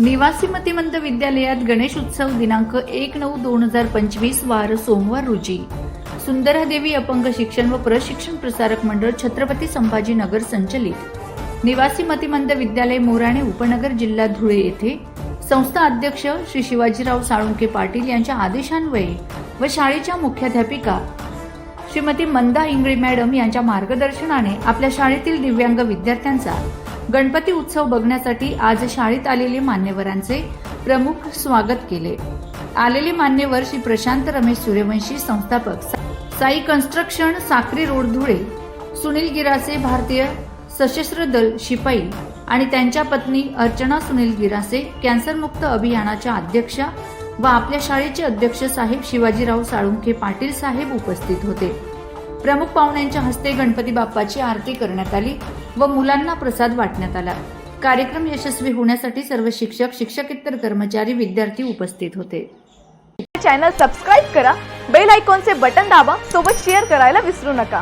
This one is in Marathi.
निवासी मतिमंत विद्यालयात गणेश उत्सव दिनांक एक नऊ दोन हजार पंचवीस वार सोमवार रोजी. सुंदरादेवी अपंग शिक्षण व प्रशिक्षण प्रसारक मंडळ छत्रपती संभाजीनगर संचलित. निवासी मतिमंद विद्यालय मोराणे उपनगर जिल्हा धुळे येथे संस्था अध्यक्ष श्री शिवाजीराव साळुंके पाटील यांच्या आदेशान्वये व शाळेच्या मुख्याध्यापिका श्रीमती मंदा इंगळे मॅडम यांच्या मार्गदर्शनाने आपल्या शाळेतील दिव्यांग विद्यार्थ्यांचा गणपती उत्सव बघण्यासाठी आज शाळेत आलेले मान्यवरांचे प्रमुख स्वागत केले. आलेले मान्यवर श्री प्रशांत रमेश सूर्यवंशी संस्थापक साई कन्स्ट्रक्शन साक्री रोड धुळे सुनील गिरासे भारतीय सशस्त्र दल शिपाई आणि त्यांच्या पत्नी अर्चना सुनील गिरासे कॅन्सरमुक्त अभियानाच्या अध्यक्षा व आपल्या शाळेचे अध्यक्ष साहेब शिवाजीराव साळुंखे पाटील साहेब उपस्थित होते. प्रमुख पाहुण्यांच्या हस्ते गणपती बाप्पाची आरती करण्यात आली व मुलांना प्रसाद वाटण्यात आला. कार्यक्रम यशस्वी होण्यासाठी सर्व शिक्षक शिक्षकेतर कर्मचारी विद्यार्थी उपस्थित होते. चॅनल सबस्क्राईब करा बेल आयकॉनचे बटन दाबा सोबत शेअर करायला विसरू नका.